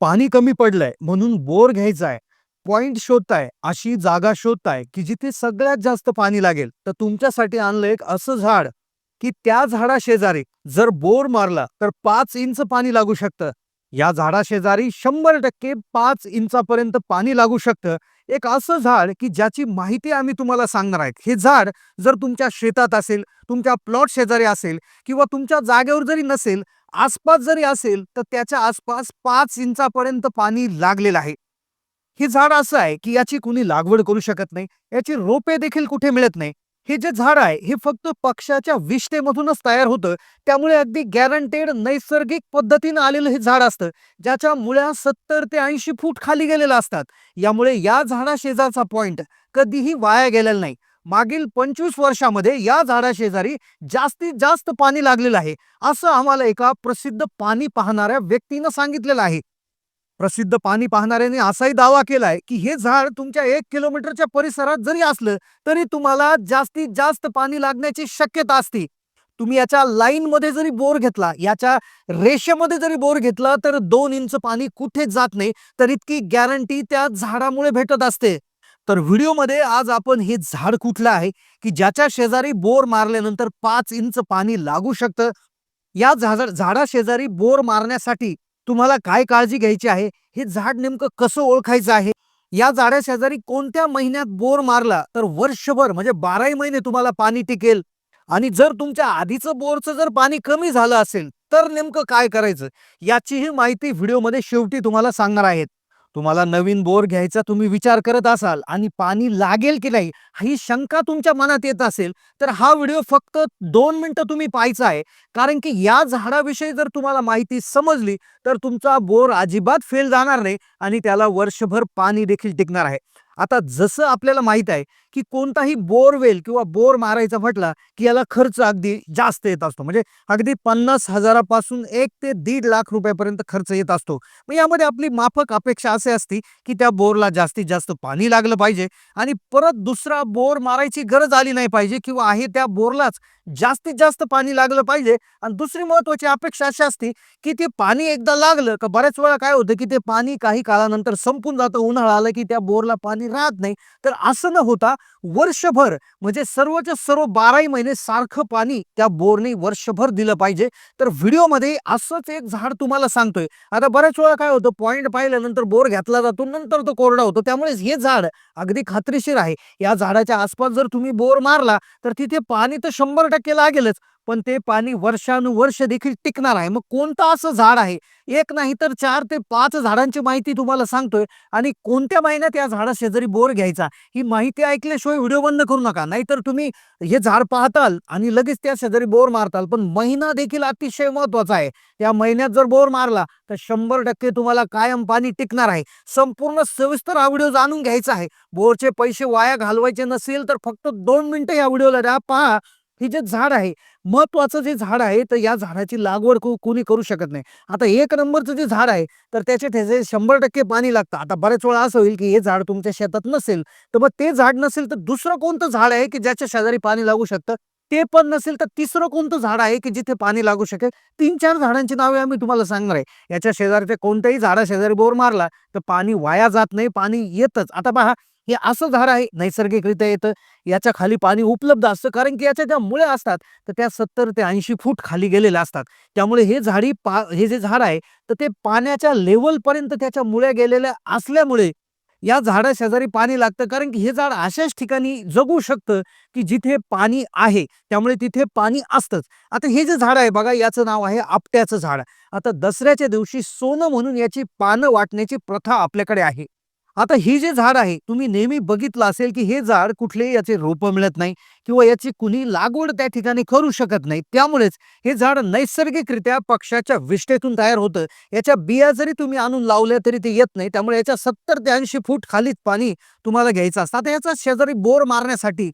पाणी कमी पडलंय म्हणून बोर घ्यायचा पॉइंट शोधताय अशी जागा शोधताय की जिथे सगळ्यात जास्त पाणी लागेल. तर तुमच्यासाठी आणलं एक असं झाड की त्या झाडा शेजारी जर बोर मारला तर पाच इंच पाणी लागू शकतं. या झाडाशेजारी शंभर टक्के पाच इंचापर्यंत पाणी लागू शकतं. एक असं झाड की ज्याची माहिती आम्ही तुम्हाला सांगणार आहेत. हे झाड जर तुमच्या शेतात असेल तुमच्या प्लॉट शेजारी असेल किंवा तुमच्या जागेवर जरी नसेल आसपास जरी असेल तर त्याच्या आसपास पाच इंचापर्यंत पाणी लागलेलं आहे. हे झाड असं आहे की याची कुणी लागवड करू शकत नाही. याची रोपे देखील कुठे मिळत नाही. हे जे झाड आहे हे फक्त पक्षाच्या विष्ठेमधूनच तयार होतं. त्यामुळे अगदी गॅरंटेड नैसर्गिक पद्धतीनं आलेलं हे झाड असतं ज्याच्या मुळ्या सत्तर ते ऐंशी फूट खाली गेलेल्या असतात. यामुळे या झाडाशेजारचा पॉइंट कधीही वाया गेलेला नाही. मागील पंचवीस वर्षामध्ये या झाडाशेजारी जास्तीत जास्त पाणी लागलेलं आहे असं आम्हाला एका प्रसिद्ध पाणी पाहणाऱ्या व्यक्तीनं सांगितलेलं आहे. प्रसिद्ध पाणी पाहणाऱ्याने असाही दावा केलाय की हे झाड तुमच्या एक किलोमीटरच्या परिसरात जरी असलं तरी तुम्हाला जास्तीत जास्त पाणी लागण्याची शक्यता असते. तुम्ही याच्या लाईन मध्ये जरी बोर घेतला याच्या रेषेमध्ये जरी बोर घेतला तर दोन इंच पाणी कुठेच जात नाही तर इतकी गॅरंटी त्या झाडामुळे भेटत असते. तर व्हिडिओमध्ये आज आपण हे झाड कुठलं आहे की ज्याच्या शेजारी बोर मारल्यानंतर पाच इंच पाणी लागू शकतं? या झाड झाडा शेजारी बोर मारण्यासाठी तुम्हाला काय काळजी घ्यायची आहे? हे झाड नेमकं कसं ओळखायचं आहे? या झाडा शेजारी कोणत्या महिन्यात बोर मारला तर वर्षभर म्हणजे बाराही महिने तुम्हाला पाणी टिकेल? आणि जर तुमच्या आधीचं बोरचं जर पाणी कमी झालं असेल तर नेमकं काय करायचं? याचीही माहिती व्हिडिओमध्ये शेवटी तुम्हाला सांगणार आहेत. तुम्हाला नवीन बोर घ्यायचा तुम्ही विचार करत असाल आणि पाणी लागेल की नाही ही शंका तुमच्या मनात येत असेल तर हा व्हिडिओ फक्त दोन मिनटं तुम्ही पाहायचा आहे. कारण की या झाडाविषयी जर तुम्हाला माहिती समजली तर तुमचा बोर अजिबात फेल जाणार नाही आणि त्याला वर्षभर पाणी देखील टिकणार आहे. आता जसं आपल्याला माहीत आहे की कोणताही बोरवेल किंवा बोर मारायचा म्हटला की याला खर्च अगदी जास्त येत असतो. म्हणजे अगदी पन्नास हजारापासून एक ते दीड लाख रुपयापर्यंत खर्च येत असतो. मग यामध्ये आपली माफक अपेक्षा असे असते की त्या बोरला जास्तीत जास्त पाणी लागलं पाहिजे आणि परत दुसरा बोर मारायची गरज आली नाही पाहिजे किंवा आहे त्या बोरलाच जास्तीत जास्त पाणी लागलं पाहिजे. आणि दुसरी महत्वाची अपेक्षा अशी असते की ते पाणी एकदा लागलं का बऱ्याच वेळा काय होतं की ते पाणी काही काळानंतर संपून जातं. उन्हाळा आलं की त्या बोरला पाणी राहत नाही. तर असं न होता वर्षभर म्हणजे सर्वच्या सर्व बाराही महिने सारखं पाणी त्या बोरने वर्षभर दिलं पाहिजे. तर व्हिडिओमध्ये असंच एक झाड तुम्हाला सांगतोय. आता बऱ्याच वेळा काय होतं पॉईंट पाहिल्यानंतर बोर घेतला जातो नंतर तो कोरडा होतो. त्यामुळे हे झाड अगदी खात्रीशीर आहे. या झाडाच्या आसपास जर तुम्ही बोर मारला तर तिथे पाणी तर शंभर टक्के लागेलच. पण ते पाणी वर्षानुवर्ष देखील टिकणार आहे. मग कोणतं असं झाड आहे? एक नाही तर चार ते पाच झाडांची माहिती तुम्हाला सांगतोय. आणि कोणत्या महिन्यात या झाडा शेजारी बोर घ्यायचा? ही माहिती ऐकल्याशिवाय व्हिडिओ बंद करू नका. नाहीतर तुम्ही हे झाड पाहताल आणि लगेच त्या शेजारी बोर मारताल. पण महिना देखील अतिशय महत्त्वाचा आहे. या महिन्यात जर बोर मारला तर शंभर टक्के तुम्हाला कायम पाणी टिकणार आहे. संपूर्ण सविस्तर हा व्हिडिओ जाणून घ्यायचा आहे. बोरचे पैसे वाया घालवायचे नसेल तर फक्त दोन मिनिटं या व्हिडिओला द्या. पहा हे जे झाड आहे महत्वाचं जे झाड आहे तर या झाडाची लागवड कोणी करू शकत नाही. आता एक नंबरचं जे झाड आहे तर त्याचे त्याचे शंभर टक्के पाणी लागतं. आता बऱ्याच वेळा असं होईल की हे झाड तुमच्या शेतात नसेल तर मग ते झाड नसेल तर दुसरं कोणतं झाड आहे की ज्याच्या शेजारी पाणी लागू शकतं? ते पण नसेल तर तिसरं कोणतं झाड आहे की जिथे पाणी लागू शकेल? तीन चार झाडांची नावे आम्ही तुम्हाला सांगणार आहे. याच्या शेजारच्या कोणत्याही झाडा शेजारी बोर मारला तर पाणी वाया जात नाही पाणी येतच. आता पहा हे असं झाड आहे नैसर्गिकरित्या येतं. याच्या खाली पाणी उपलब्ध असतं. कारण की याच्या ज्या मुळ्या असतात तर त्या सत्तर ते ऐंशी फूट खाली गेलेल्या असतात. त्यामुळे हे झाडी पा हे जे झाड आहे तर ते पाण्याच्या लेवलपर्यंत त्याच्या मुळ्या गेलेल्या असल्यामुळे या झाडा शेजारी पाणी लागतं. कारण की हे झाड अशाच ठिकाणी जगू शकतं की जिथे पाणी आहे. त्यामुळे तिथे पाणी असतंच. आता हे जे झाड आहे बघा याचं नाव आहे आपट्याचं झाड. आता दसऱ्याच्या दिवशी सोनं म्हणून याची पानं वाटण्याची प्रथा आपल्याकडे आहे. आता ही जे झाड आहे तुम्ही नेहमी बघितलं असेल की हे झाड कुठलेही याचे रोपं मिळत नाही. किंवा याची कुणी लागवड त्या ठिकाणी करू शकत नाही. त्यामुळेच हे झाड नैसर्गिकरित्या पक्षाच्या विष्ठेतून तयार होतं. याच्या बिया जरी तुम्ही आणून लावल्या तरी ते येत नाही. त्यामुळे याच्या सत्तर ते ऐंशी फूट खालीच पाणी तुम्हाला घ्यायचं असतं. आता याचा शेजारी बोर मारण्यासाठी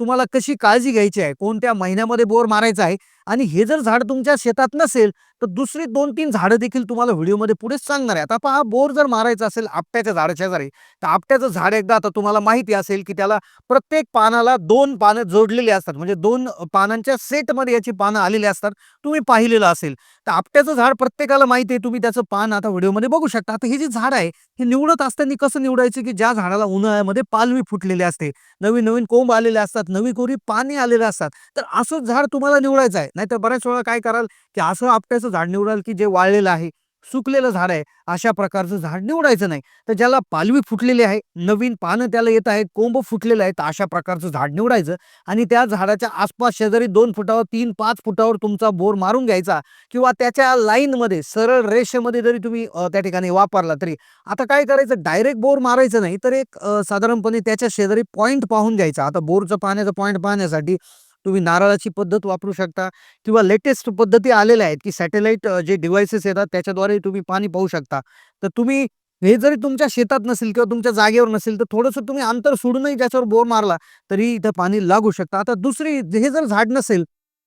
तुम्हाला कशी काळजी घ्यायची आहे? कोणत्या महिन्यामध्ये बोर मारायचा आहे? आणि हे जर झाड तुमच्या शेतात नसेल तर दुसरी दोन तीन झाडं देखील तुम्हाला व्हिडिओमध्ये पुढे सांगणार आहे आता पहा बोर जर मारायचा असेल आपट्याच्या झाडाच्या शेजारी तर आपट्याचं झाड एकदा आता तुम्हाला माहिती असेल की त्याला प्रत्येक पानाला दोन पानं जोडलेले असतात. म्हणजे दोन पानांच्या सेटमध्ये याची पानं आलेली असतात. तुम्ही पाहिलेलं असेल. तर आपट्याचं झाड प्रत्येकाला माहिती आहे. तुम्ही त्याचं पान आता व्हिडिओमध्ये बघू शकता. आता हे जे झाड आहे हे निवडत असताना कसं निवडायचं की ज्या झाडाला उन्हाळ्यामध्ये पालवी फुटलेली असते. नवीन नवीन कोंब आलेले असतात. नवी कोरी पाने आलेले असतात. तर असं झाड तुम्हाला निवडायचं आहे. नाहीतर बऱ्याच वेळा काय कराल की असं आपट्याचं झाड निवडाल की जे वाळलेलं आहे. सुकलेलं झाड आहे. अशा प्रकारचं झाड निवडायचं नाही. तर ज्याला पालवी फुटलेली आहे नवीन पानं त्याला येत आहेत कोंब फुटलेलं आहे तर अशा प्रकारचं झाड निवडायचं आणि त्या झाडाच्या आसपास शेजारी दोन फुटावर तीन पाच फुटावर तुमचा बोर मारून घ्यायचा किंवा त्याच्या लाईनमध्ये सरळ रेषेमध्ये जरी तुम्ही त्या ठिकाणी वापरला तरी. आता काय करायचं? डायरेक्ट बोर मारायचं नाही तर एक साधारणपणे त्याच्या शेजारी पॉईंट पाहून घ्यायचा. आता बोरचं पाण्याचं पॉईंट पाहण्यासाठी तुम्ही नारळाची पद्धत वापरू शकता किंवा लेटेस्ट पद्धती आलेल्या आहेत की सॅटेलाइट जे डिव्हाइसेस येतात त्याच्याद्वारे तुम्ही पाणी पाहू शकता. तर तुम्ही हे जरी तुमच्या शेतात नसेल किंवा तुमच्या जागेवर नसेल तर थोडंसं तुम्ही अंतर सोडूनही त्याच्यावर बोर मारला तरी इथं पाणी लागू शकतं. आता दुसरी हे जर झाड नसेल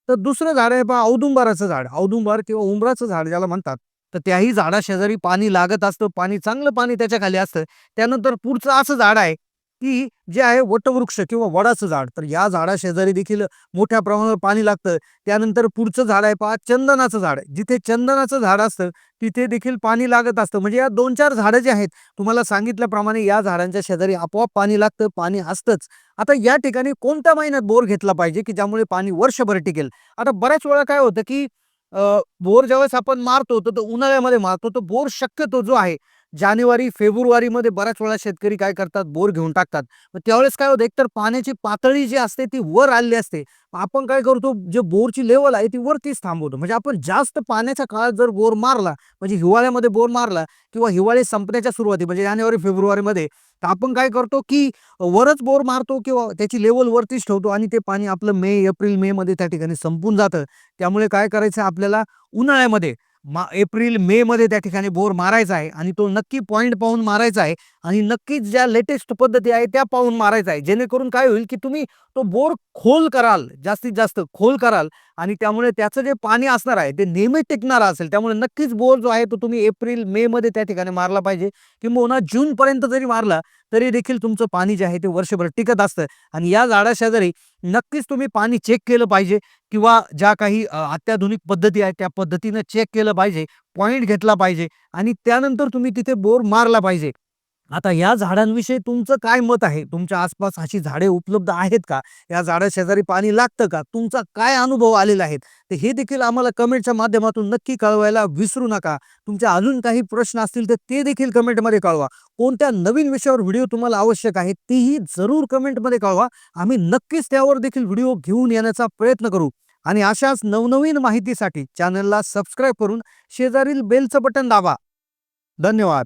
तर दुसरं झाड आहे पहा औदुंबाराचं झाड. औदुंबार किंवा उंबराचं झाड ज्याला म्हणतात तर त्याही झाडाशेजारी पाणी लागत असतं. पाणी चांगलं पाणी त्याच्याखाली असतं. त्यानंतर पुढचं असं झाड आहे की जे आहे वटवृक्ष किंवा वडाचं झाड. तर या झाडा शेजारी देखील मोठ्या प्रमाणावर पाणी लागतं. त्यानंतर पुढचं झाड आहे पहा चंदनाचं झाड जिथे चंदनाचं झाड असतं तिथे देखील पाणी लागत असतं. म्हणजे या दोन चार झाडं जे आहेत तुम्हाला सांगितल्याप्रमाणे या झाडांच्या शेजारी आपोआप पाणी लागतं पाणी असतंच. आता या ठिकाणी कोणत्या महिन्यात बोर घेतला पाहिजे की ज्यामुळे पाणी वर्षभर टिकेल? आता बऱ्याच वेळा काय होतं की बोर ज्यावेळेस आपण मारतो तर तो उन्हाळ्यामध्ये मारतो. तर बोर शक्यतो जो आहे जानेवारी फेब्रुवारीमध्ये बऱ्याच वेळा शेतकरी काय करतात? बोर घेऊन टाकतात. मग त्यावेळेस काय होतं? एकतर पाण्याची पातळी जी असते ती वर आलेली असते. आपण काय करतो? जे बोरची लेवल आहे ती वरतीच थांबवतो. म्हणजे आपण जास्त पाण्याच्या काळात जर बोर मारला म्हणजे हिवाळ्यामध्ये बोर मारला किंवा हिवाळी संपण्याच्या सुरुवाती म्हणजे जानेवारी फेब्रुवारीमध्ये तर आपण काय करतो की वरच बोर मारतो किंवा त्याची लेवल वरतीच ठेवतो आणि ते पाणी आपलं मे एप्रिल मे मध्ये त्या ठिकाणी संपून जातं. त्यामुळे काय करायचं? आपल्याला उन्हाळ्यामध्ये मा एप्रिल मे मध्ये त्या ठिकाणी बोर मारायचा आहे आणि तो नक्की पॉईंट पाहून मारायचा आहे आणि नक्कीच ज्या लेटेस्ट पद्धती आहे त्या पाहून मारायचा आहे. जेणेकरून काय होईल की तुम्ही तो बोर खोल कराल जास्तीत जास्त खोल कराल आणि त्यामुळे त्याचं जे पाणी असणार आहे ते नेहमी टिकणारं असेल त्यामुळे नक्कीच बोर जो आहे तो तुम्ही एप्रिल मे मध्ये त्या ठिकाणी मारला पाहिजे. किंबहुना जून पर्यंत जरी मारला तरी देखील तुमचं पाणी जे आहे ते वर्षभर टिकत असतं. आणि या झाडाशेजारी नक्कीच तुम्ही पाणी चेक केलं पाहिजे किंवा ज्या काही अत्याधुनिक पद्धती आहेत त्या पद्धतीनं चेक केलं पाहिजे पॉईंट घेतला पाहिजे आणि त्यानंतर तुम्ही तिथे बोर मारला पाहिजे. आता या झाडांविषयी तुमचं काय मत आहे? तुमच्या आसपास अशी झाडे उपलब्ध आहेत का? या झाडा शेजारी पाणी लागतं का? तुमचा काय अनुभव आलेला आहे? तर हे देखील आम्हाला कमेंटच्या माध्यमातून नक्की कळवायला विसरू नका. तुमच्या अजून काही प्रश्न असतील तर ते देखील कमेंटमध्ये कळवा. कोणत्या नवीन विषयावर व्हिडिओ तुम्हाला आवश्यक आहे तेही जरूर कमेंटमध्ये कळवा. आम्ही नक्कीच त्यावर देखील व्हिडिओ घेऊन येण्याचा प्रयत्न करू. आणि अशाच नवनवीन माहितीसाठी चॅनलला सबस्क्राईब करून शेजारील बेलचं बटन दाबा. धन्यवाद.